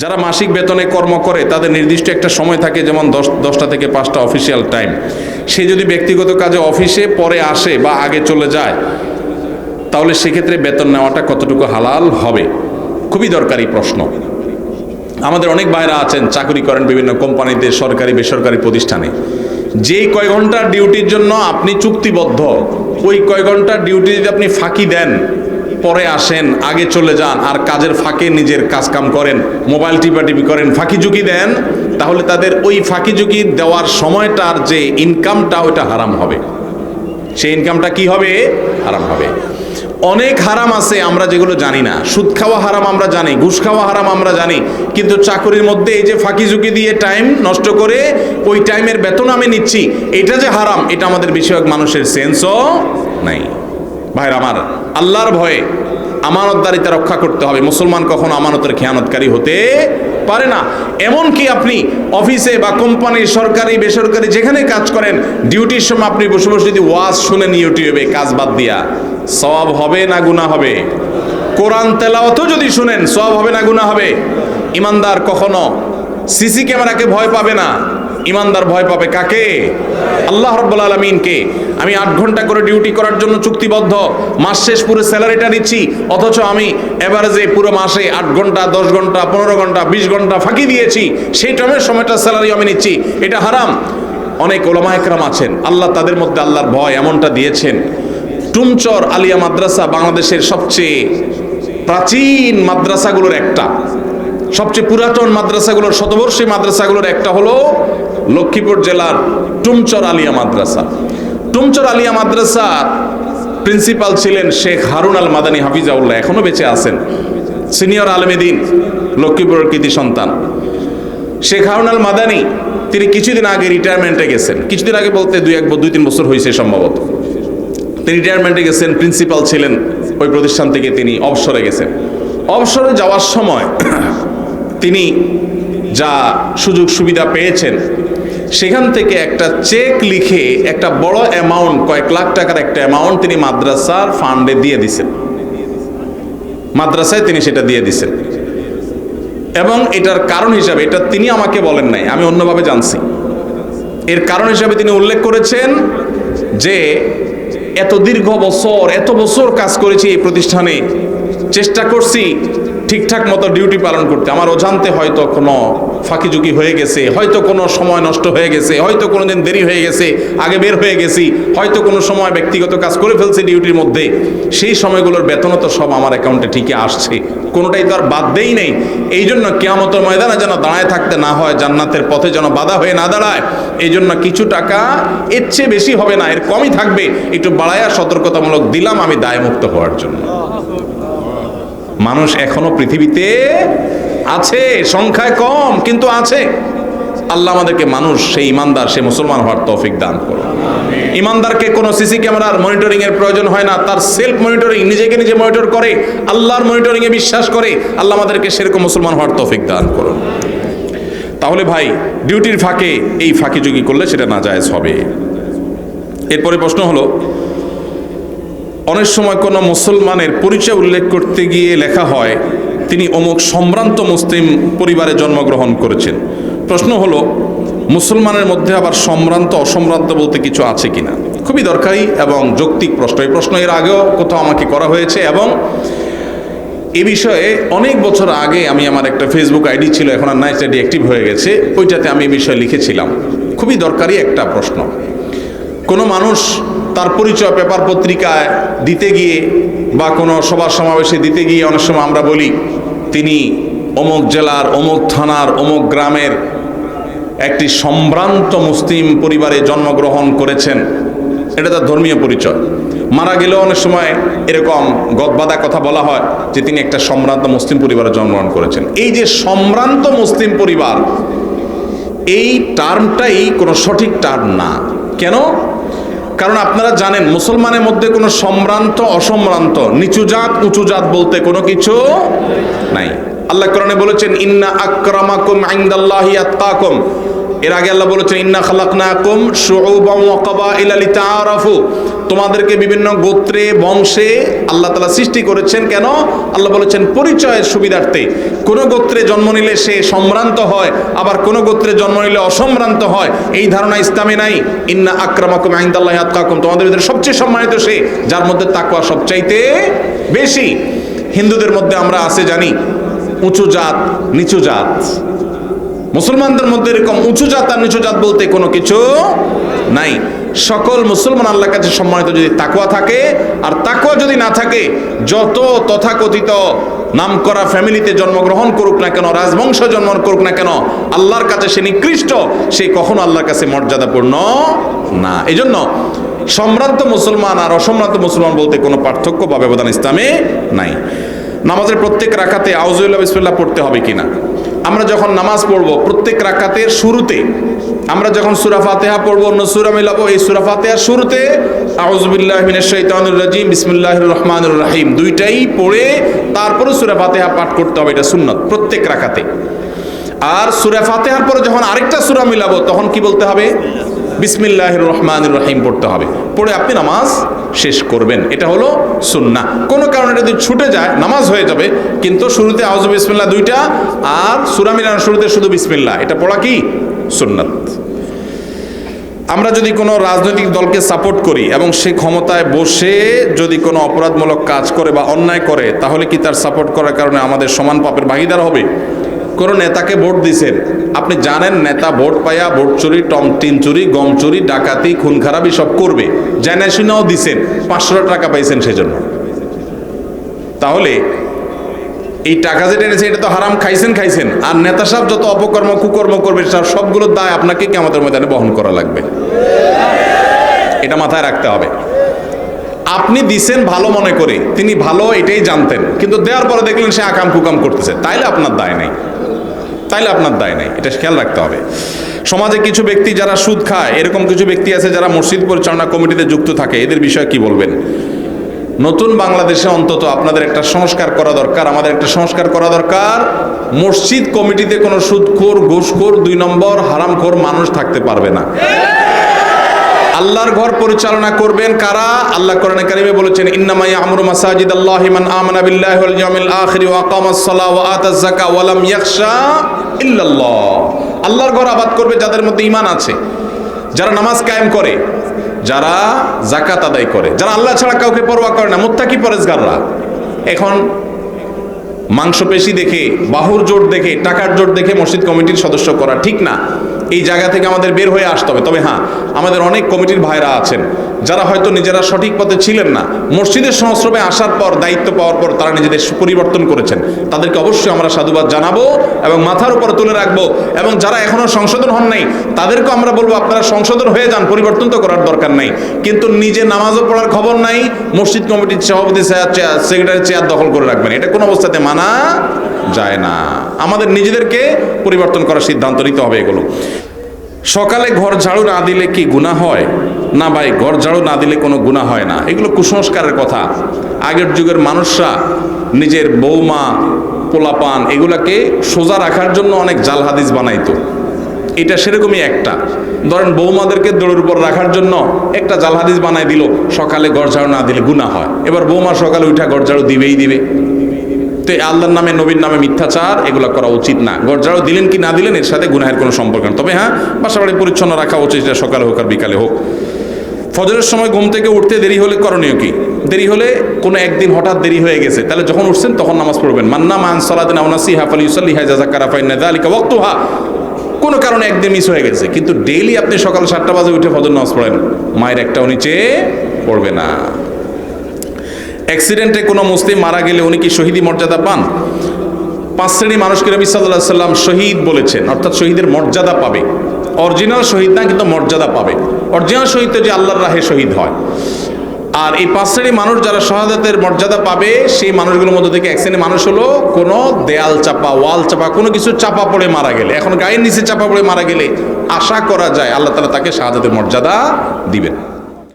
যারা মাসিক বেতনে কর্ম করে, তাদের নির্দিষ্ট একটা সময় থাকে, যেমন দশ, দশটা থেকে পাঁচটা অফিসিয়াল টাইম সে যদি ব্যক্তিগত কাজে অফিসে পরে আসে বা আগে চলে যায়, তাহলে সেক্ষেত্রে বেতন নেওয়াটা কতটুকু হালাল হবে? খুবই দরকারি প্রশ্ন। আমাদের অনেক বাইরা আছেন, চাকরি করেন বিভিন্ন কোম্পানিতে, সরকারি, বেসরকারি প্রতিষ্ঠানে। যেই কয় ঘণ্টার ডিউটির জন্য আপনি চুক্তিবদ্ধ, ওই কয় ঘণ্টার ডিউটি যদি আপনি ফাঁকি দেন। পরে আসেন, আগে চলে যান, আর কাজের ফাঁকে নিজের কাজ কাম করেন, মোবাইল টিপাটিপি করেন, ফাঁকি ঝুঁকি দেন, তাহলে তাদের ওই ফাঁকি ঝুঁকি দেওয়ার সময়টার যে ইনকামটা ওইটা হারাম হবে। সেই ইনকামটা কি হবে? হারাম হবে। অনেক হারাম আছে, আমরা যেগুলো জানি না। সুদ খাওয়া হারাম আমরা জানি, ঘুষ খাওয়া হারাম আমরা জানি, কিন্তু চাকরির মধ্যে এই যে ফাঁকি ঝুঁকি দিয়ে টাইম নষ্ট করে, ওই টাইমের বেতন আমি নিচ্ছি, এটা যে হারাম, এটা আমাদের বেশিরভাগ মানুষের সেন্সও নাই। ভাইর আমার, আল্লাহর ভয়ে আমানতদারিতা রক্ষা করতে হবে। মুসলমান কখনো আমানতের খেয়ানতকারী হতে পারে না। এমনকি আপনি অফিসে বা কোম্পানির সরকারি, বেসরকারি যেখানে কাজ করেন, ডিউটির সময় আপনি বসে বসে যদি ওয়াজ শুনেন ইউটিউবে, কাজ বাদ দিয়া, সওয়াব হবে না গুনাহ হবে? কোরআন তেলাওয়াতও যদি শুনেন, সওয়াব হবে না গুনাহ হবে? ইমানদার কখনো সিসি ক্যামেরাকে ভয় পাবে না? ইমানদার ভয় পাবে কাকে? আল্লাহ রব্বুল আলমিনকে। আমি আট ঘণ্টা করে ডিউটি করার জন্য চুক্তিবদ্ধ। মাস শেষ পুরো স্যালারিটা নিচ্ছি, অথচ আমি এভারেজে পুরো মাসে আট ঘণ্টা, দশ ঘণ্টা, পনেরো ঘণ্টা, বিশ ঘণ্টা ফাঁকি দিয়েছি। সেই টাইমের সময়টা স্যালারি আমি নিচ্ছি। এটা হারাম। অনেক ওলামা একরাম আছেন। আল্লাহ তাদের মধ্যে আল্লাহর ভয় এমনটা দিয়েছেন। টুমচর আলিয়া মাদ্রাসা বাংলাদেশের সবচেয়ে প্রাচীন মাদ্রাসাগুলোর একটা। সবচেয়ে পুরাতন মাদ্রাসাগুলোর, শতবর্ষী মাদ্রাসাগুলোর একটা হলো লক্ষ্মীপুর জেলার টুমচর আলিয়া মাদ্রাসা। টুমচর আলিয়া মাদ্রাসা প্রিন্সিপাল ছিলেন শেখ হারুন আল মাদানী হাফিজাউল্লাহ, এখনও বেঁচে আছেন। সিনিয়র আলমেদিন লক্ষ্মীপুরের কৃতি সন্তান। শেখ হারুন আল মাদানী, তিনি কিছুদিন আগে রিটায়ারমেন্টে গেছেন। কিছুদিন আগে বলতে দুই এক দুই তিন বছর হয়েছে সম্ভবত। তিনি রিটায়ারমেন্টে গেছেন, প্রিন্সিপাল ছিলেন, ওই প্রতিষ্ঠান থেকে তিনি অবসরে গেছেন। অবসরে যাওয়ার সময় তিনি যা সুযোগ সুবিধা পেয়েছেন সেখান থেকে একটা চেক লিখে একটা বড় অ্যামাউন্ট কয়েক লাখ টাকার একটা অ্যামাউন্ট তিনি মাদ্রাসার ফান্ডে দিয়ে দিছেন। মাদ্রাসায় তিনি সেটা দিয়ে দিছেন। এবং এটার কারণ হিসাবে, এটা তিনি আমাকে বলেন নাই, আমি অন্যভাবে জানছি। এর কারণ হিসাবে তিনি উল্লেখ করেছেন যে, এত দীর্ঘ বছর, এত বছর কাজ করেছি এই প্রতিষ্ঠানে চেষ্টা করছি ঠিকঠাক মতো ডিউটি পালন করতে। আমার অজান্তে হয়তো কোনো ফাঁকিঝুঁকি হয়ে গেছে, হয়তো কোনো সময় নষ্ট হয়ে গেছে, হয়তো কোনো দিন দেরি হয়ে গেছে, আগে বের হয়ে গেছি, হয়তো কোনো সময় ব্যক্তিগত কাজ করে ফেলছি ডিউটির মধ্যে। সেই সময়গুলোর বেতনও তো সব আমার অ্যাকাউন্টে ঠিকই আসছে। কোনোটাই তো আর বাদ দেই নেই। এই জন্য কেয়ামতের ময়দানে যেন দাঁড়ায় থাকতে না হয়, জান্নাতের পথে যেন বাধা হয়ে না দাঁড়ায় এই জন্য কিছু টাকা এর চেয়ে বেশি হবে না, এর কমই থাকবে। একটু বাড়ায়া সতর্কতামূলক দিলাম আমি দায়মুক্ত হওয়ার জন্য। মানুষ এখনও পৃথিবীতে আছে, সংখ্যায় কম, কিন্তু আছে। আল্লাহ আমাদেরকে মানুষ, সেই ইমানদার, সে মুসলমান হওয়ার তৌফিক দান করো ইমানদারকে কোনো সিসি ক্যামেরার মনিটরিং এর প্রয়োজন হয় না, তার সেলফ মনিটরিং, নিজেকে নিজে মনিটর করে, আল্লাহর মনিটরিং এ বিশ্বাস করে, আল্লাহ আমাদেরকে সেরকম মুসলমান হওয়ার তৌফিক দান করো তাহলে ভাই, ডিউটির ফাঁকে এই ফাঁকি যোগী করলে সেটা না হবে। এরপরে প্রশ্ন হলো অনেক সময় কোনো মুসলমানের পরিচয় উল্লেখ করতে গিয়ে লেখা হয়, তিনি অমুক সম্ভ্রান্ত মুসলিম পরিবারে জন্মগ্রহণ করেছেন। প্রশ্ন হলো, মুসলমানের মধ্যে আবার সম্ভ্রান্ত, অসম্ভ্রান্ত বলতে কিছু আছে কিনা? খুবই দরকারি এবং যৌক্তিক প্রশ্ন। এই প্রশ্ন এর আগেও কোথাও আমাকে করা হয়েছে এবং এ বিষয়ে অনেক বছর আগে আমি আমার একটা ফেসবুক আইডি ছিল, এখন আর নাইস আইডি অ্যাক্টিভ হয়ে গেছে। ওইটাতে আমি এই বিষয়ে লিখেছিলাম। খুবই দরকারি একটা প্রশ্ন। কোনো মানুষ তার পরিচয় পেপার পত্রিকায় দিতে গিয়ে বা কোনো সভা সমাবেশে দিতে গিয়ে অনেক সময় আমরা বলি, তিনি অমুক জেলার, অমুক থানার, অমুক গ্রামের একটি সম্ভ্রান্ত মুসলিম পরিবারে জন্মগ্রহণ করেছেন। এটা তার ধর্মীয় পরিচয়। মারা গেলেও অনেক সময় এরকম গদবাদা কথা বলা হয় যে তিনি একটা সম্ভ্রান্ত মুসলিম পরিবারে জন্মগ্রহণ করেছেন। এই যে সম্ভ্রান্ত মুসলিম পরিবার, এই টার্মটাই কোনো সঠিক টার্ম না। কেন? কারণ আপনারা জানেন, মুসলমানের মধ্যে কোনো সম্ভ্রান্ত, অসম্ভ্রান্ত, নিচু জাত, উঁচু জাত বলতে কোনো কিছু নাই। আল্লাহ কোরআনে বলেছেন, ইন্না আক্রামাকুম আইন্দাল্লাহি আত্তাকুম। এর আগে আল্লাহ বলেছেন, ইন্না খালাকনাকুম শুউবাম ওয়া কাবাইলা লিতাআরাফু। তোমাদেরকে বিভিন্ন গোত্রে, বংশে আল্লাহ তালা সৃষ্টি করেছেন কেন? আল্লাহ বলেছেন, পরিচয়ের সুবিধার্থে। কোনো গোত্রে জন্ম নিলে সে সম্ভ্রান্ত হয়, আবার কোনো গোত্রে জন্ম নিলে অসম্ভ্রান্ত হয়, এই ধারণা ইসলামে নাই। ইন্না আক্রামাকুম আইন্দাল্লাহ আতকাকুম। তোমাদের ভিতরে সবচেয়ে সম্মানিত সে, যার মধ্যে তাকওয়া সবচাইতে বেশি। হিন্দুদের মধ্যে আমরা আছে জানি, উঁচু জাত, নিচু জাত। মুসলমানদের মধ্যে এরকম উঁচু জাত আর নিচু জাত বলতে কোনো কিছু নাই। সকল মুসলমান আল্লাহর কাছে সম্মানিত যদি তাকুয়া থাকে, আর তাকুয়া যদি না থাকে, যত তথাকথিত নামকরা ফ্যামিলিতে জন্মগ্রহণ করুক না কেন, রাজবংশ জন্ম করুক না কেন, আল্লাহর কাছে সে নিকৃষ্ট, সে কখনো আল্লাহর কাছে মর্যাদাপূর্ণ না। এই জন্য সম্ভ্রান্ত মুসলমান আর অসম্ভ্রান্ত মুসলমান বলতে কোনো পার্থক্য বা ব্যবধান ইসলামে নাই। নামাজের প্রত্যেক রাখাতে আউজুল্লাহ বিসমিল্লাহ পড়তে হবে কিনা? আমরা যখন নামাজ পড়ব, প্রত্যেক রাকাতের শুরুতে আমরা যখন সুরা ফাতেহা পড়ব, অন্য সুরা মিলাবো, এই সুরা ফাতেহার শুরুতে আউজুবিল্লাহ মিনাশ শাইতানির রাজিম, বিসমিল্লাহির রহমানির রহিম দুইটাই পড়ে তারপরে সুরা ফাতেহা পাঠ করতে হবে, এটা সুন্নত প্রত্যেক রাকাতে। আর সুরা ফাতেহার পরে যখন আরেকটা সুরা মিলাবো, তখন কি বলতে হবে? বিসমিল্লাহ রহমান রহিম পড়তে হবে। পড়ে আপনি নামাজ শেষ করবেন, এটা হলো সুন্না কোনো কারণে যদি ছুটে যায়, নামাজ হয়ে যাবে, কিন্তু শুরুতে আউজ বিসমিল্লা দুইটা, আর সুরা মিলানোর শুরুতে শুধু বিসমিল্লাহ, এটা পড়া কি? সুন্নাত। আমরা যদি কোনো রাজনৈতিক দলকে সাপোর্ট করি এবং সে ক্ষমতায় বসে যদি কোনো অপরাধমূলক কাজ করে বা অন্যায় করে, তাহলে কি তার সাপোর্ট করার কারণে আমাদের সমান পাপের ভাগিদার হবে? কোনো নেতাকে ভোট দিছেন। আপনি জানেন নেতা ভোট পাইয়া ভোট চুরি টম টিন চুরি, গম চুরি, ডাকাতি, খুন খারাপি সব করবে। জানা শুনেও দিছেন। পাঁচশো টাকা পাইছেন সেজন্য। তাহলে এই টাকা যেটা এনেছে, এটা তো হারাম, খাইছেন খাইছেন। আর নেতা সাহেব যত অপকর্ম, কুকর্ম করবে তার সবগুলোর দায় আপনাকে কেমতের ময়দানে বহন করা লাগবে। এটা মাথায় রাখতে হবে। আপনি দিছেন ভালো মনে করে, তিনি ভালো এটাই জানতেন, কিন্তু দেওয়ার পরে দেখলেন সে আকাম কুকাম করতেছে। তাইলে আপনার দায় নেই। তাইলে আপনার দায় নেই। এটা খেয়াল রাখতে হবে। সমাজে কিছু ব্যক্তি যারা সুদ খায়, এরকম কিছু ব্যক্তি আছে যারা মসজিদ পরিচালনা কমিটিতে যুক্ত থাকে, এদের বিষয়ে কি বলবেন? নতুন বাংলাদেশে অন্তত আপনাদের একটা সংস্কার করা দরকার, আমাদের একটা সংস্কার করা দরকার। মসজিদ কমিটিতে কোনো সুদখোর, ঘুষখোর, দুই নম্বর, হারামখোর মানুষ থাকতে পারবে না। আল্লাহর ঘর পরিচালনা করবেন কারা? আল্লাহ কোরআনে কারিমে বলেছেন, ইন্নামা ইয়ামুরু মাসাজিদ আল্লাহি মান আমানা বিল্লাহি ওয়াল ইয়াউমিল আখির ওয়া আকামাস সালাহ ওয়া আতাজ যাকা ওয়া লাম ইয়াখশা ইল্লাল্লাহ। আল্লাহর ঘর আবাদ করবে যাদের মধ্যে ঈমান আছে, যারা নামাজ কায়েম করে। যারা জাকাত আদায় করে, যারা আল্লাহ ছাড়া কাউকে পরোয়া করে না, মোত্তাকি পরেজগাররা, এখন মাংসপেশি দেখে, বাহুর জোট দেখে, টাকার জোট দেখে মসজিদ কমিটির সদস্য করা ঠিক না। এই জায়গা থেকে আমাদের বের হয়ে আসতে হবে। তবে হ্যাঁ আমাদের অনেক কমিটির ভাইরা আছেন, যারা হয়তো নিজেরা সঠিক পথে ছিলেন না। মসজিদের সংস্রবে আসার পর, দায়িত্ব পাওয়ার পর তারা নিজেদের পরিবর্তন করেছেন। তাদেরকে অবশ্যই আমরা সাধুবাদ জানাব এবং মাথার উপরে তুলে রাখব এবং যারা এখনও সংশোধন হন নাই, তাদেরকেও আমরা বলব, আপনারা সংশোধন হয়ে যান, পরিবর্তন তো করার দরকার নাই। কিন্তু নিজে নামাজও পড়ার খবর নাই, মসজিদ কমিটির সভাপতি সেক্রেটারি চেয়ার দখল করে রাখবেন। এটা কোনো অবস্থাতে মানা যায় না। আমাদের নিজেদেরকে পরিবর্তন করার সিদ্ধান্ত নিতে হবে এগুলো। সকালে ঘর ঝাড়ু না দিলে কি গুণা হয়? না ভাই, ঘর ঝাড়ু না দিলে কোনো গুণা হয় না। এগুলো কুসংস্কারের কথা। আগের যুগের মানুষরা, নিজের বৌমা, পোলাপান, এগুলাকে সোজা রাখার জন্য অনেক জাল হাদিস বানাইতো। এটা সেরকমই একটা। ধরেন বৌমাদেরকে দৌড়ের উপর রাখার জন্য একটা জাল হাদিস বানাই দিল, সকালে গড় ঝাড়ু না দিলে গুণা হয়। এবার বৌমা সকালে উঠা গড় ঝাড়ু দিবেই দিবে। তো আল্লাহর নামে, নবীর নামে মিথ্যাচার, এগুলো করা উচিত না। গরজারও দিলেন কি না দিলেন, এর সাথে গুনাহের কোনো সম্পর্ক না তবে হ্যাঁ বাসাবাড়ি পরিচ্ছন্ন রাখা উচিত, সেটা সকালে হোক আর বিকালে হোক। ফজরের সময় ঘুম থেকে উঠতে দেরি হলে করণীয় কি? দেরি হলে কোনো একদিন হঠাৎ দেরি হয়ে গেছে, তাহলে যখন উঠছেন তখন নামাজ পড়বেন। মান্না মান সালাদিন আউনাসি হাফালি ইউসাল্লি হাজা জাকারা ফাইন আলিকা ওয়াক্তুহা। কোনো কারণে একদিন মিস হয়ে গেছে, কিন্তু ডেইলি আপনি সকাল সাতটা বাজে উঠে ফজর নামাজ পড়েন। মায়ের একটাও নিচে পড়বে না। অ্যাক্সিডেন্টে কোনো মুসলিম মারা গেলে উনি কি শহীদি মর্যাদা পান? পাঁচ শ্রেণি মানুষকে রবি সাল্লাহ সাল্লাম শহীদ বলেছেন, অর্থাৎ শহীদের মর্যাদা পাবে। অরিজিনাল শহীদ না, কিন্তু মর্যাদা পাবে। অরিজিনাল শহীদ যে আল্লাহর রাহে শহীদ হয়। আর এই পাঁচ শ্রেণি মানুষ যারা শাহাদাতের মর্যাদা পাবে, সেই মানুষগুলোর মধ্যে থেকে এক শ্রেণি মানুষ হলো কোনো দেয়াল চাপা, ওয়াল চাপা, কোনো কিছু চাপা পড়ে মারা গেলে। এখন গায়ের নিচে চাপা পড়ে মারা গেলে আশা করা যায় আল্লাহ তালা তাকে শাহাদাতের মর্যাদা দিবেন।